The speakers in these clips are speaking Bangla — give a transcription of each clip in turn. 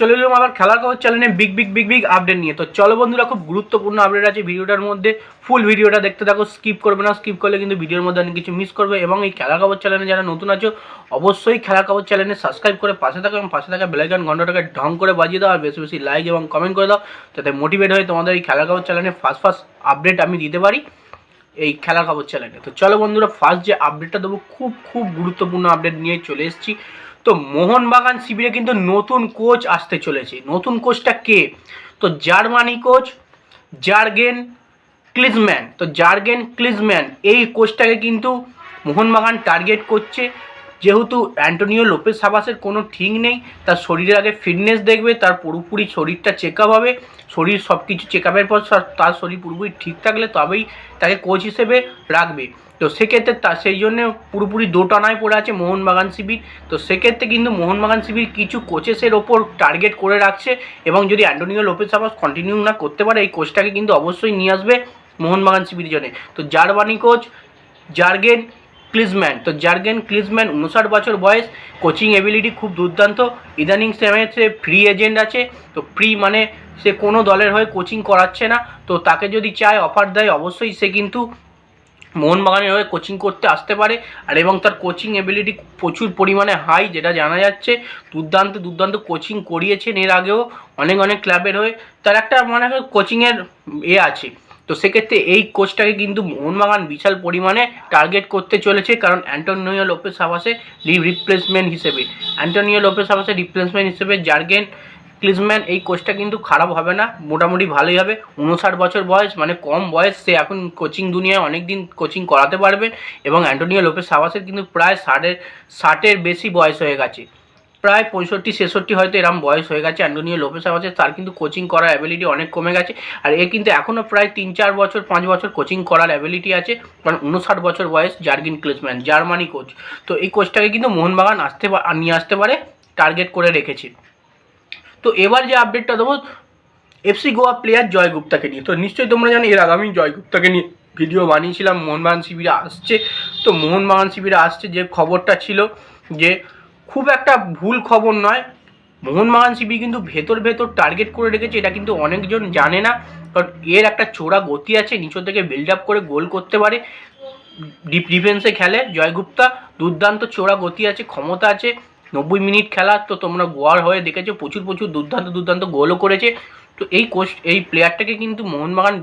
চলে এলাম আবার খেলার খবর চ্যানেলে big big big big update নিয়ে। তো চলো বন্ধুরা, খুব গুরুত্বপূর্ণ আপডেট আছে ভিডিওটার মধ্যে। ফুল ভিডিওটা দেখতে থাকো স্কিপ করবে না স্কিপ করলে কিন্তু ভিডিওর মধ্যে অনেক কিছু মিস করবে। এবং এই খেলার খবর চ্যানেলে যারা নতুন আছো, অবশ্যই খেলার খবর চ্যানেলে সাবস্ক্রাইব করে পাশে থাকো এবং পাশে থাকা বেলাইকন ঘন্টাটাকে ঢং করে বাজিয়ে দাও, আর বেশি বেশি লাইক এবং কমেন্ট করে দাও, যাতে মোটিভেট হয়ে তোমাদের এই খেলার খবর চ্যানেলে ফার্স্ট ফার্স্ট আপডেট আমি দিতে পারি এই খেলার খবর চ্যানেলে তো চলো বন্ধুরা ফার্স্ট যে আপডেটটা দেবো, খুব খুব গুরুত্বপূর্ণ আপডেট নিয়ে চলে এসেছি। তো মোহনবাগান শিবিরে কিন্তু নতুন কোচ আসতে চলেছে। নতুন কোচটা কে? তো জার্মানি কোচ জার্গেন ক্লিজম্যান। তো জার্গেন ক্লিজম্যান এই কোচটাকে কিন্তু মোহনবাগান টার্গেট করছে। যেহেতু অ্যান্টোনিও লোপেস সাবাসের কোনো ঠিক নেই, তার শরীরের আগে ফিটনেস দেখবে, তার পুরোপুরি শরীরটা চেক আপ হবে, শরীর সব কিছু চেক আপের পর তার শরীর পুরোপুরি ঠিক থাকলে তবেই তাকে কোচ হিসেবে রাখবে। তো সেক্ষেত্রে তা, সেই জন্য পুরোপুরি দোটানায় পড়ে আছে মোহনবাগান শিবির। তো সেক্ষেত্রে কিন্তু মোহনবাগান শিবির কিছু কোচেসের ওপর টার্গেট করে রাখছে এবং যদি অ্যান্টোনিও লোপেস সাবাস কন্টিনিউ না করতে পারে, এই কোচটাকে কিন্তু অবশ্যই নিয়ে আসবে মোহনবাগান শিবির জন্য। তো জার্মানি কোচ জার্গেন ক্লিজম্যান। তো জার্গেন ক্লিজম্যান, উনষাট বছর বয়স, কোচিং এবিলিটি খুব দুর্দান্ত। ইদানিং সময়ে সে ফ্রি এজেন্ট আছে, তো ফ্রি মানে সে কোনো দলের হয়ে কোচিং করাচ্ছে না। তো তাকে যদি চায়, অফার দেয়, অবশ্যই সে কিন্তু মোহনবাগানের হয়ে কোচিং করতে আসতে পারে। আর এবং তার কোচিং এবিলিটি প্রচুর পরিমাণে হাই, যেটা জানা যাচ্ছে। দুর্দান্ত দুর্দান্ত কোচিং করিয়েছেন এর আগেও অনেক অনেক ক্লাবের হয়ে। তার একটা মানে কোচিংয়ের এ আছে। তো সেক্ষেত্রে এই কোচটাকে কিন্তু মোহনবাগান বিশাল পরিমাণে টার্গেট করতে চলেছে, কারণ অ্যান্টোনিও লোপেস সাবাসে রিপ্লেসমেন্ট হিসেবে। অ্যান্টোনিও লোপেস সাবাসে রিপ্লেসমেন্ট হিসেবে জার্গেন ক্লিজম্যান এই কোচটা কিন্তু খারাপ হবে না, মোটামুটি ভালোই হবে। উনষাট বছর বয়স মানে কম বয়স, সে এখন কোচিং দুনিয়ায় অনেক দিন কোচিং করাতে পারবে এবং অ্যান্টোনিও লোপেস সাবাসের কিন্তু প্রায় ষাটের ষাটের বেশি বয়স হয়ে গেছে। প্রায় পঁয়ষট্টি, ছেষট্টি হয়তো এরম বয়স হয়ে গেছে অ্যান্টোনিও লোপেস আছে, তার কিন্তু কোচিং করার অ্যাবিলিটি অনেক কমে গেছে, আর এ কিন্তু এখনও প্রায় তিন, চার বছর, পাঁচ বছর কোচিং করার অ্যাবিলিটি আছে কারণ উনষাট বছর বয়স জার্গিন ক্লিসম্যান জার্মানি কোচ তো এই কোচটাকে কিন্তু মোহনবাগান আসতে নিয়ে আসতে পারে টার্গেট করে রেখেছে। তো এবার যে আপডেটটা দেবো এফসি গোয়া প্লেয়ার জয় গুপ্তাকে নিয়ে। তো নিশ্চয়ই তোমরা জানো, এর আগামী জয় গুপ্তাকে নিয়ে ভিডিও বানিয়েছিলাম, মোহনবাগান শিবিরে আসছে। তো মোহনবাগান শিবিরে আসছে যে খবরটা ছিল যে খুব একটা ভুল খবর নয়। মোহনবাগান সিবি কিন্তু ভেতর ভেতর টার্গেট করে রেখেছে, এটা কিন্তু অনেকজন জানে না। কারণ এর একটা চোরা গতি আছে, নিচের থেকে বিল্ড আপ করে গোল করতে পারে। ডিপ ডিফেন্সে খেলে জয়গুপ্তা দুর্দান্ত চোরা গতি আছে, ক্ষমতা আছে। নব্বই মিনিট খেলা, তো তোমরা গোয়ার হয়ে দেখেছ, প্রচুর প্রচুর দুর্দান্ত দুর্দান্ত গোলও করেছে। তো এই কোচ এই প্লেয়ারটাকে কিন্তু মোহনবাগান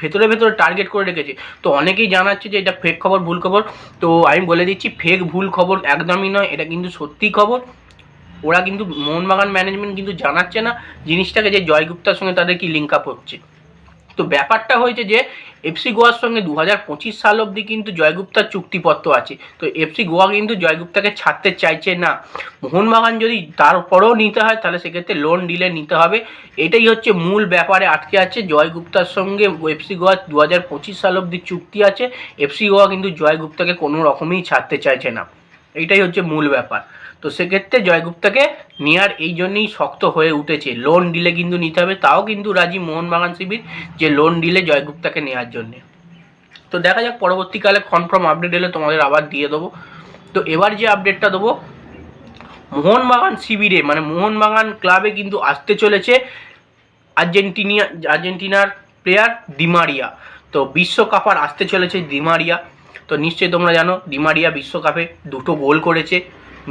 ভেতরে ভেতরে টার্গেট করে রেখেছে। তো অনেকেই জানাচ্ছে যে এটা ফেক খবর, ভুল খবর। তো আমি বলে দিচ্ছি ফেক ভুল খবর একদমই নয়, এটা কিন্তু সত্যি খবর। ওরা কিন্তু মোহনবাগান ম্যানেজমেন্ট কিন্তু জানাচ্ছে না। জিনিসটাকে যে জয়গুপ্তার সঙ্গে তাদের কি লিঙ্ক আপ হচ্ছে? তো ব্যাপারটা হয়েছে যে এফসি গোয়ার সঙ্গে দু হাজার পঁচিশ সাল অবধি কিন্তু জয়গুপ্তার চুক্তিপত্র আছে। তো এফসি গোয়া কিন্তু জয়গুপ্তাকে ছাড়তে চাইছে না। মোহনবাগান যদি তারপরেও নিতে হয়, তাহলে সেক্ষেত্রে লোন ডিলে নিতে হবে। এটাই হচ্ছে মূল ব্যাপারে আটকে আছে। জয়গুপ্তার সঙ্গে এফসি গোয়া দু হাজার পঁচিশ সাল অবধি চুক্তি আছে। এফসি গোয়া কিন্তু জয়গুপ্তাকে কোনো রকমই ছাড়তে চাইছে না। এইটাই হচ্ছে মূল ব্যাপার। তো সেক্ষেত্রে জয়গুপ্তাকে নেওয়ার এই জন্যই শক্ত হয়ে উঠেছে। লোন ডিলে কিন্তু নিতে হবে, তাও কিন্তু রাজি মোহনবাগান শিবির যে লোন ডিলে জয়গুপ্তাকে নেওয়ার জন্যে। তো দেখা যাক, পরবর্তীকালে কনফার্ম আপডেট এলে তোমাদের আবার দিয়ে দেবো। তো এবার যে আপডেটটা দেবো, মোহনবাগান শিবিরে মানে মোহনবাগান ক্লাবে কিন্তু আসতে চলেছে আর্জেন্টিনিয়া, আর্জেন্টিনার প্লেয়ার ডিমারিয়া। তো বিশ্বকাপ আর আসতে চলেছে ডিমারিয়া। তো নিশ্চয়ই তোমরা জানো ডিমারিয়া বিশ্বকাপে দুটো গোল করেছে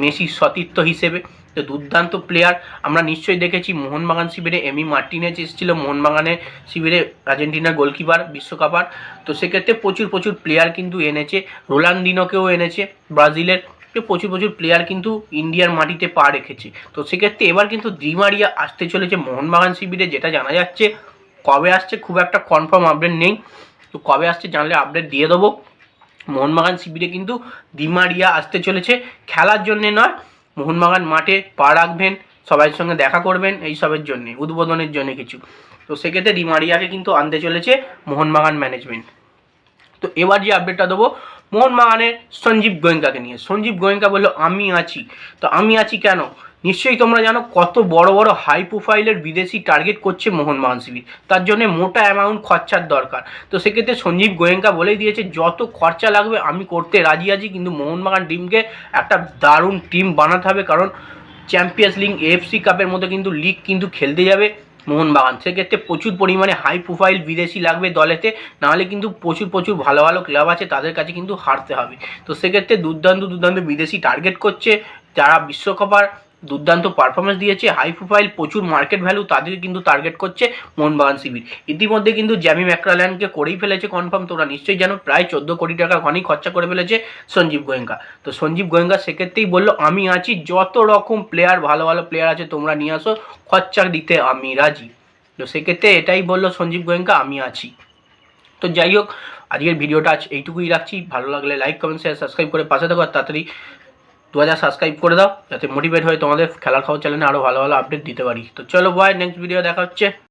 মেসির সতীর্থ হিসেবে, তো দুর্দান্ত প্লেয়ার আমরা নিশ্চয়ই দেখেছি মোহনবাগান শিবিরে, এমি মার্টিনেজ এসেছিল মোহনবাগানের শিবিরে, আর্জেন্টিনার গোলকিপার, বিশ্বকাপার। তো সেক্ষেত্রে প্রচুর প্রচুর প্লেয়ার কিন্তু এনেছে রোলান্দিনোকেও এনেছে ব্রাজিলের। প্রচুর প্রচুর প্লেয়ার কিন্তু ইন্ডিয়ার মাটিতে পা রেখেছে। তো সেক্ষেত্রে এবার কিন্তু ডিমারিয়া আসতে চলেছে মোহনবাগান শিবিরে, যেটা জানা যাচ্ছে, কবে আসছে খুব একটা কনফার্ম আপডেট নেই। তো কবে আসছে জানলে আপডেট দিয়ে দেবো। মোহনবাগান শিবিরে কিন্তু দিমারিয়া আসতে চলেছে। খেলার জন্যে নয়, মোহনবাগান মাঠে পা রাখবেন, সবাইয়ের সঙ্গে দেখা করবেন, এই সবের জন্যে, উদ্বোধনের জন্য কিছু। তো সেক্ষেত্রে ডিমারিয়াকে কিন্তু আনতে চলেছে মোহনবাগান ম্যানেজমেন্ট তো এবার যে আপডেটটা দেবো, মোহনবাগানের সঞ্জীব গোয়েঙ্কাকে নিয়ে। সঞ্জীব গোয়েঙ্কা বলল, আমি আছি। তো আমি আছি কেন? নিশ্চয়ই তোমরা জানো কত বড় বড় হাই প্রোফাইলের বিদেশি টার্গেট করছে মোহনবাগান শিবির তার জন্য মোটা অ্যামাউন্ট খরচার দরকার। তো সেক্ষেত্রে সঞ্জীব গোয়েঙ্কা বলেই দিয়েছে, যত খরচা লাগবে, আমি করতে রাজি আছি, কিন্তু মোহনবাগান টিমকে একটা দারুণ টিম বানাতে হবে, কারণ চ্যাম্পিয়ন্স লিগ এএফসি কাপের মতো কিন্তু লিগ কিন্তু খেলতে যাবে মোহনবাগান সেক্ষেত্রে প্রচুর পরিমাণে হাই প্রোফাইল বিদেশি লাগবে দলেতে, নাহলে কিন্তু প্রচুর প্রচুর ভালো ভালো ক্লাব আছে, তাদের কাছে কিন্তু হারতে হবে। তো সেক্ষেত্রে দুর্দান্ত দুর্দান্ত বিদেশি টার্গেট করছে যারা বিশ্বকাপার দুর্দান্ত পারফরমেন্স দিয়েছে। হাই প্রোফাইল প্রচুর মার্কেট ভ্যালু তাদেরকে কিন্তু টার্গেট করছে মোহনবাগান শিবির। ইতিমধ্যে কিন্তু জ্যামি ম্যাকরাল্যান্ডকে করেই ফেলেছে কনফার্ম তোমরা নিশ্চয়ই জানো, প্রায় চোদ্দ কোটি টাকা ঘনি খরচা করে ফেলেছে সঞ্জীব গোয়েঙ্কা। তো সঞ্জীব গোয়েঙ্কা সেক্ষেত্রেই বলল, আমি আছি, যত রকম প্লেয়ার ভালো ভালো প্লেয়ার আছে, তোমরা নিয়ে আসো, খরচা দিতে আমি রাজি। তো সেক্ষেত্রে এটাই বলল সঞ্জীব গোয়েঙ্কা, আমি আছি। তো যাই হোক, আজকের ভিডিওটা আজ এইটুকুই রাখছি। ভালো লাগলে লাইক কমেন্ট শেয়ার সাবস্ক্রাইব করে পাশে থাকো, আর তাড়াতাড়ি দু হাজার সাবস্ক্রাইব করে দাও, যাতে মোটিভেট হয়ে তোমাদের খেলার খবর চ্যানেলে আরও ভালো ভালো আপডেট দিতে পারি। তো চলো বয় নেক্সট ভিডিও দেখা হচ্ছে।